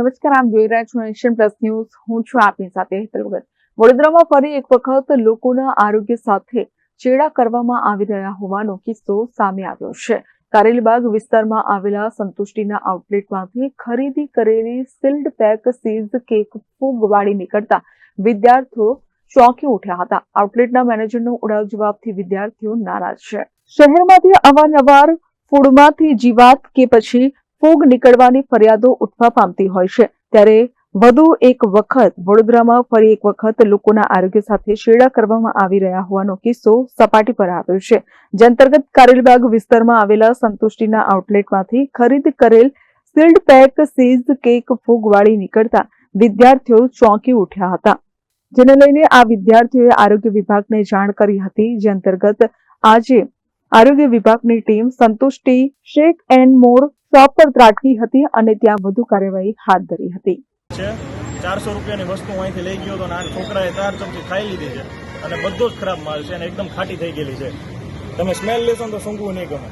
નમસ્કાર, આપ જોઈ રહ્યા છો એશિયન પ્લસ ન્યૂઝ. હું છું આપની સાથે હેતલ વગર વડોદરામાં ફરી એક વખત લોકોના આરોગ્ય સાથે ચેડા કરવામાં આવી રહ્યા હોવાનો કિસ્સો સામે આવ્યો છે. કારેલીબાગ વિસ્તારમાં આવેલા સંતુષ્ટિના આઉટલેટમાંથી ખરીદી કરેલી સિલ્ડ પેક સીઝ કેક ફૂગ નીકળતા વિદ્યાર્થીઓ ચોંકી ઉઠ્યા હતા. આઉટલેટના મેનેજરનો ઉડાવ જવાબથી વિદ્યાર્થીઓ નારાજ છે. શહેરમાંથી અવારનવાર ફૂડમાંથી જીવાત કે પછી ફૂગ નીકળવાની ફરિયાદો ઉઠવા પામતી હોય છે. ત્યારે વધુ એક વખત વડોદરામાં ફરી એક વખત લોકોના આરોગ્ય સાથે છેડા કરવામાં આવી રહ્યા હોવાનો કિસ્સો સપાટી પર આવ્યો છે. જે અંતર્ગત કારેલબાગ વિસ્તારમાં આવેલા સંતુષ્ટિના આઉટલેટમાંથી ખરીદ કરેલ સીલ્ડ પેક સીઝ કેક ફૂગવાળી નીકળતા વિદ્યાર્થીઓ ચોંકી ઉઠ્યા હતા. જેને લઈને આ વિદ્યાર્થીઓએ આરોગ્ય વિભાગને જાણ કરી હતી. જે અંતર્ગત આજે આરોગ્ય વિભાગની team સંતુષ્ટિ, shake and more shop પર ત્રાટકી હતી અને ત્યાં વધુ કાર્યવાહી હાથ ધરી હતી છે ચારસો રૂપિયાની વસ્તુ હું અહીંથી લઈ ગયો હતો અને આ છોકરાએ ચાર ચમચી ખાઈ લીધી છે અને બધો જ ખરાબ માલ છે અને એકદમ ખાટી થઈ ગયેલી છે તમે સ્મેલ લેશો ને તો સૂંઘવું નહીં ગમે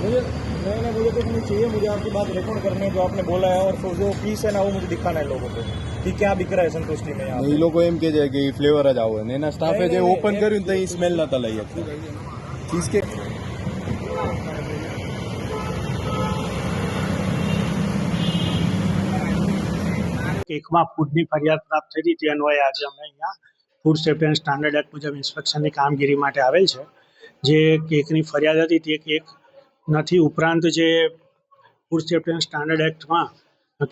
मुझे मैंने मुझे कुछ नहीं चाहिए मुझे आपकी बात रिकॉर्ड करनी है जो आपने बोला है और जो पीस है ना वो मुझे दिखाना है लोगों को कि क्या बिक रहा है संतुष्टि में यहाँ એ લોકો એમ કે છે કે ફ્લેવર જ આવો ને એના સ્ટાફે જે નહીં, ઓપન નહીં. કર્યું ને તો એ સ્મેલ નતા લઈ શકતા ચીઝ કેક કેકમાં ફૂડની ફરિયાદ પ્રાપ્ત થઈ હતી. તે અન્વયે આજે અમે અહીંયા food safety and standard act મુજબ ઇન્સ્પેક્શનની કામગીરી માટે આવેલ છે. જે કેકની ફરિયાદ હતી તે કેક નથી, ઉપરાંત જે ફૂડ સેફ્ટી એન્ડ સ્ટાન્ડર્ડ એક્ટમાં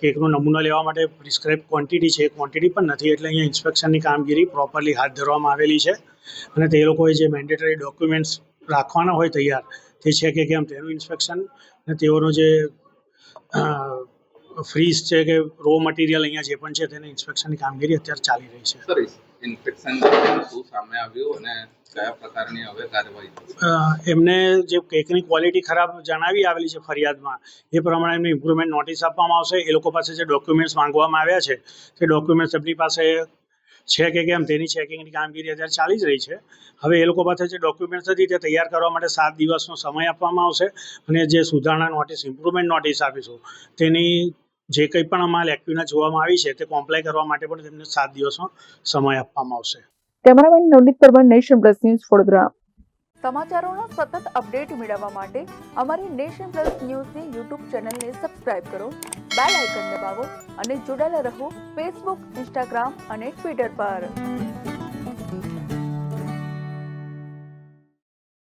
કેકનો નમૂનો લેવા માટે પ્રિસ્ક્રાઇબ ક્વોન્ટિટી છે. એ ક્વોન્ટિટી પણ નથી એટલે અહીંયા ઇન્સ્પેક્શનની કામગીરી પ્રોપરલી હાથ ધરવામાં આવેલી છે. અને તે લોકોએ જે મેન્ડેટરી ડોક્યુમેન્ટ્સ રાખવાના હોય તૈયાર, તે છે કે કેમ તેનું ઇન્સ્પેક્શન અને તેઓનો જે ફ્રીઝ છે કે રો મટીરિયલ અહીંયા જે પણ છે તેને ઇન્સ્પેક્શનની કામગીરી અત્યારે ચાલી રહી છે. સર ઇન્સ્પેક્શન શું સામે આવ્યું અને કયા પ્રકારની હવે કાર્યવાહી એમને જે કેકની ક્વોલિટી ખરાબ જણાવી આવેલી છે ફરિયાદમાં એ પ્રમાણે એમને ઇમ્પ્રુવમેન્ટ નોટિસ આપવામાં આવશે. એ લોકો પાસે જે ડોક્યુમેન્ટ્સ માંગવામાં આવ્યા છે તે ડોક્યુમેન્ટ્સ એમની પાસે છે કે કેમ તેની ચેકિંગની કામગીરી અત્યારે ચાલી જ રહી છે. હવે એ લોકો પાસે જે ડોક્યુમેન્ટ્સ હતી તે તૈયાર કરવા માટે સાત દિવસનો સમય આપવામાં આવશે અને જે સુધારણા નોટિસ ઇમ્પ્રુવમેન્ટ નોટિસ આપીશું તેની જે કંઈ પણ અમારે એક્ટિવના જોવામાં આવી છે તે કોમ્પ્લાય કરવા માટે પણ તેમને સાત દિવસનો સમય આપવામાં આવશે. Cameraman Navneet Parmar Nation Plus News Vadodara. સમાચારોના સતત અપડેટ મેળવવા માટે અમારી નેશન પ્લસ ન્યૂઝની યુટ્યુબ ચેનલને સબસ્ક્રાઇબ કરો બેલ આઇકન દબાવો અને જોડાયેલા રહો ફેસબુક ઇન્સ્ટાગ્રામ અને ટ્વિટર પર.